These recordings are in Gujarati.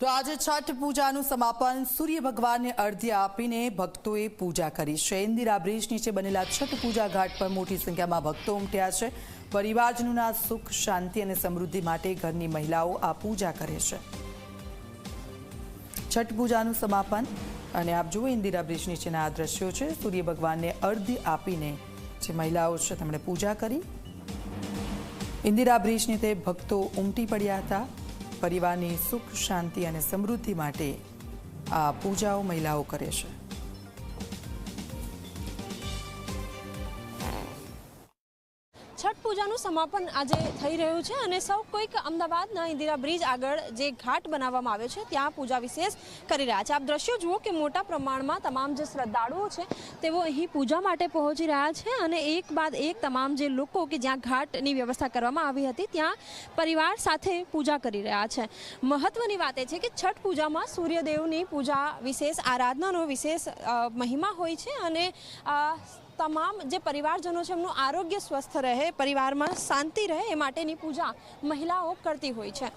તો આજે છઠ પૂજાનું સમાપન સૂર્ય ભગવાનને અર્ધ્ય આપીને ભક્તોએ પૂજા કરી છે. ઇન્દિરા બ્રિજ નીચે બનેલા છઠ પૂજા ઘાટ પર મોટી સંખ્યામાં ભક્તો ઉમટ્યા છે. પરિવારજનોના સુખ, શાંતિ અને સમૃદ્ધિ માટે ઘરની મહિલાઓ આ પૂજા કરે છે. છઠ પૂજાનું સમાપન અને આપ જુઓ ઇન્દિરા બ્રિજ નીચેના આ દ્રશ્યો છે. સૂર્ય ભગવાનને અર્ધ્ય આપીને જે મહિલાઓ છે, તેમણે પૂજા કરી. ઇન્દિરા બ્રિજની તે ભક્તો ઉમટી પડ્યા હતા. પરિવારની સુખ શાંતિ અને સમૃદ્ધિ માટે આ પૂજાઓ મહિલાઓ કરે છે. છઠ પૂજાનું સમાપન આજે થઈ રહ્યું છે અને સૌ કોઈક અમદાવાદના ઇન્દિરા બ્રિજ આગળ જે ઘાટ બનાવવામાં આવ્યો છે, ત્યાં પૂજા વિશેષ કરી રહ્યા છે. આપ દ્રશ્યો જુઓ કે મોટા પ્રમાણમાં તમામ જે શ્રદ્ધાળુઓ છે, તેઓ અહીં પૂજા માટે પહોંચી રહ્યા છે અને એક બાદ એક તમામ જે લોકો કે જ્યાં ઘાટની વ્યવસ્થા કરવામાં આવી હતી, ત્યાં પરિવાર સાથે પૂજા કરી રહ્યા છે. મહત્વની વાત એ છે કે છઠ પૂજામાં સૂર્યદેવની પૂજા વિશેષ, આરાધનાનો વિશેષ મહિમા હોય છે અને તમામ જે પરિવારજનો છે એમનું આરોગ્ય સ્વસ્થ રહે પરિવારમાં શાંતિ રહે એ માટેની પૂજા મહિલાઓ કરતી હોય છે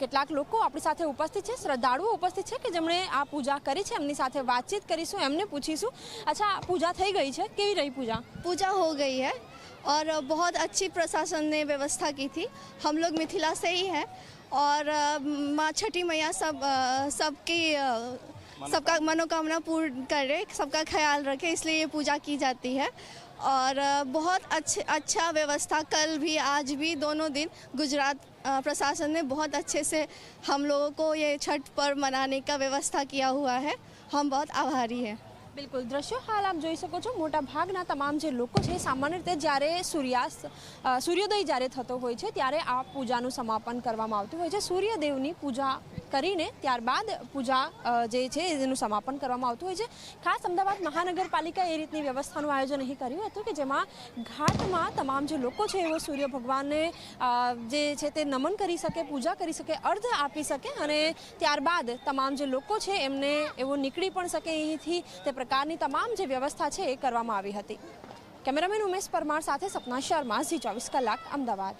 કેટલાક લોકો આપણી સાથે ઉપસ્થિત છે શ્રદ્ધાળુઓ ઉપસ્થિત છે કે જેમણે આ પૂજા કરી છે એમની સાથે વાતચીત કરીશું એમને પૂછીશું અચ્છા પૂજા થઈ ગઈ છે કેવી રહી પૂજા पूजा हो गई है और बहुत अच्छी प्रशासन ने व्यवस्था की थी हम लोग मिथिला से ही हैं और अ, माँ छठी मैया सब अ, सबकी अ, सबका मनोकामना पूर्ण करे सबका ख्याल रखे इसलिए ये पूजा की जाती है और अ, बहुत अच्छे अच्छा व्यवस्था कल भी आज भी दोनों दिन गुजरात अ, प्रशासन ने बहुत अच्छे से हम लोगों को ये छठ पर्व मनाने का व्यवस्था किया हुआ है हम बहुत आभारी हैं બિલકુલ દ્રશ્યો હાલ આપ જોઈ શકો છો મોટા ભાગના તમામ જે લોકો છે સામાન્ય રીતે જ્યારે સૂર્યાસ્ત અ, સૂર્યોદય જ્યારે થતો હોય છે ત્યારે આ પૂજાનું સમાપન કરવામાં આવતું હોય છે સૂર્યદેવની પૂજા કરીને ત્યારબાદ પૂજા જે છે, એનું સમાપન કરવામાં આવતું હોય છે. ખાસ અમદાવાદ મહાનગરપાલિકા એ રીતની વ્યવસ્થાનું આયોજન અહીં કર્યું હતું કે જેમાં ઘાટમાં તમામ જે લોકો છે એવો સૂર્ય ભગવાનને જે છે તે નમન કરી શકે, પૂજા કરી શકે, અર્ધ આપી શકે અને ત્યારબાદ તમામ જે લોકો છે એમને એવો નીકળી પણ શકે અહીંથી. તે પ્રકારની તમામ જે વ્યવસ્થા છે એ કરવામાં આવી હતી. કેમેરામેન ઉમેશ પરમાર સાથે સપના શર્મા, ઝી ચોવીસ કલાક, અમદાવાદ.